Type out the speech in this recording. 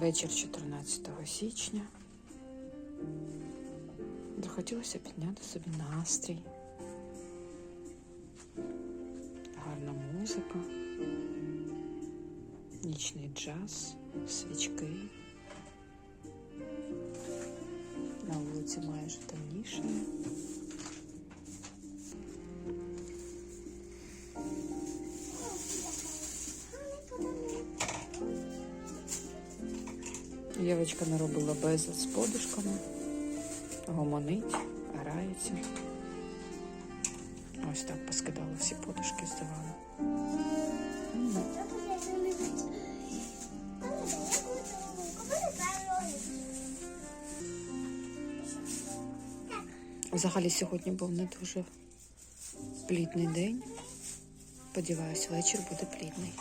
Вечір 14 січня. Захотілося підняти собі настрій. Гарна музика, нічний джаз, свічки. На вулиці майже темніше. Євочка наробила безлад з подушками, гомонить, грається. Ось так поскидала всі подушки з дивану. Взагалі сьогодні був не дуже плідний день. Сподіваюся, вечір буде плідний.